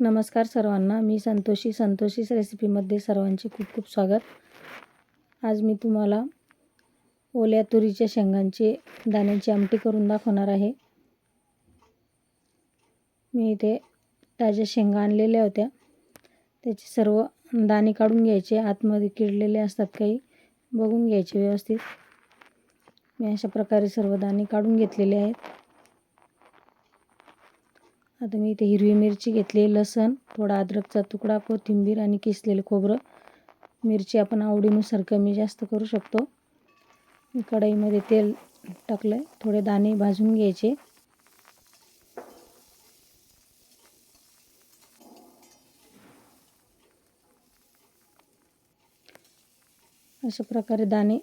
नमस्कार सर्वांना. मी संतोषी संतोषीस रेसिपीमध्ये सर्वांचे खूप खूप स्वागत. आज मी तुम्हाला ओल्या तुरीच्या शेंगांचे दाण्याची आमटी करून दाखवणार आहे. मी इथे ताज्या शेंगा आणलेल्या होत्या. त्याचे सर्व दाणे काढून घ्यायचे. आतमध्ये किडलेले असतात काही. बघून घ्यायचे व्यवस्थित. मी अशा प्रकारे सर्व दाणे काढून घेतलेले आहेत. आता मी इथे हिरवी मिरची घेतली लसण थोडा अद्रकचा तुकडा कोथिंबीर आणि किसलेलं खोबरं. मिरची आपण आवडीनुसार कमी जास्त करू शकतो. कढईमध्ये तेल टाकलं आहे थोडे दाणे भाजून घ्यायचे. अशा प्रकारे दाणे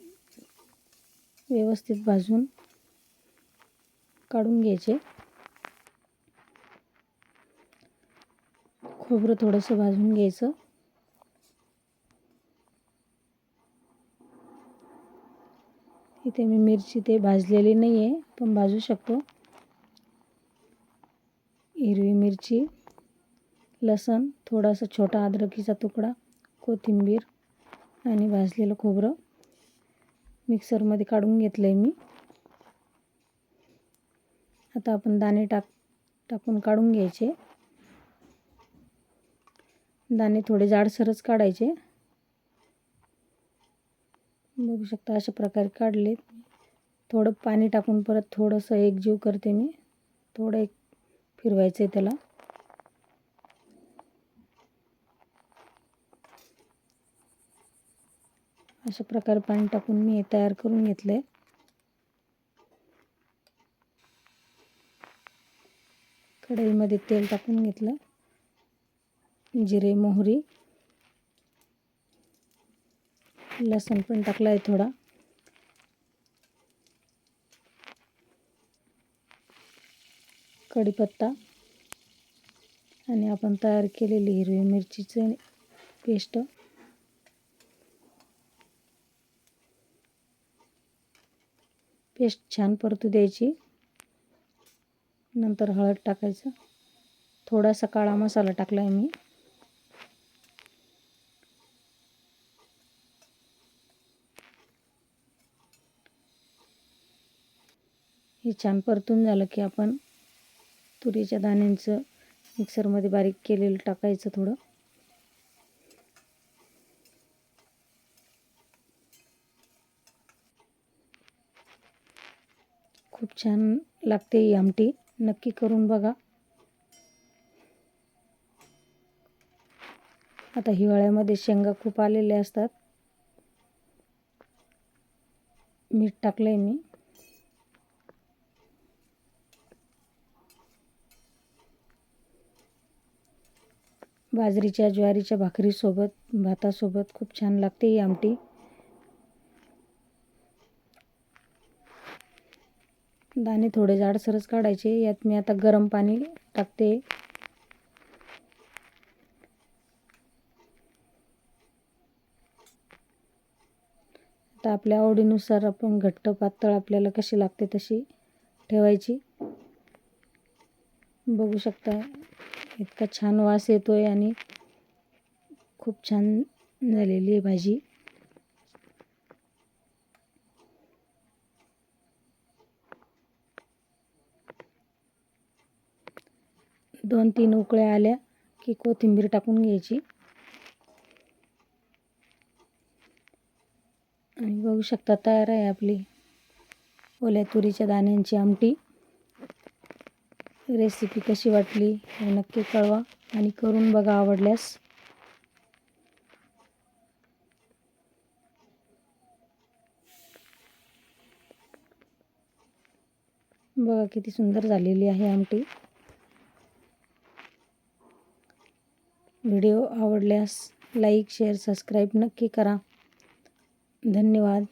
व्यवस्थित भाजून काढून घ्यायचे. खोबरं थोडंसं भाजून घ्यायचं. इथे मी मिरची ते भाजलेली नाही आहे पण भाजू शकतो. हिरवी मिरची लसण थोडासा छोटा अद्रकीचा तुकडा कोथिंबीर आणि भाजलेलं खोबरं मिक्सरमध्ये काढून घेतलं आहे मी. आता आपण दाणे टाक टाकून काढून घ्यायचे. दाणे थोडे जाडसरच काढायचे. बघू शकता अशा प्रकारे काढले थोडं पाणी टाकून परत थोडंसं एकजीव करते मी. थोडं एक फिरवायचं आहे त्याला. अशा प्रकारे पाणी टाकून मी तयार करून घेतलं आहे कढईमध्ये तेल टाकून घेतलं. जिरे मोहरी. लसूण पण टाकला आहे थोडा. कढीपत्ता. आणि आपण तयार केलेली हिरवी मिरचीचं पेस्ट. पेस्ट छान परतू द्यायची. नंतर हळद टाकायचं. थोडासा काळा मसाला टाकला आहे मी. हे छान परतून झालं की आपण तुरीच्या दाण्यांचं मिक्सरमध्ये बारीक केलेलं टाकायचं थोडं. खूप छान लागते ही आमटी. नक्की करून बघा. आता हिवाळ्यामध्ये शेंगा खूप आलेल्या असतात. मीठ टाकलं आहे मी. बाजरीच्या ज्वारीच्या भाकरीसोबत भातासोबत खूप छान लागते ही आमटी. दाणे थोडे जाडसरच काढायचे यात मी आता गरम पाणी टाकते. आता आपल्या आवडीनुसार आपण घट्ट पातळ आपल्याला कशी लागते तशी ठेवायची. बघू शकता इतका छान वास येतोय आणि खूप छान झालेली आहे भाजी. दोन तीन उकळ्या आल्या की कोथिंबीर टाकून घ्यायची. आणि बघू शकता तयार आहे आपली ओल्या तुरीच्या दाण्यांची आमटी. रेसिपी कशी वाटली हे नक्की कळवा आणि करून बघा आवडल्यास. बघा किती सुंदर झालेली आहे आमटी. व्हिडिओ आवडल्यास लाईक शेअर सबस्क्राईब नक्की करा. धन्यवाद.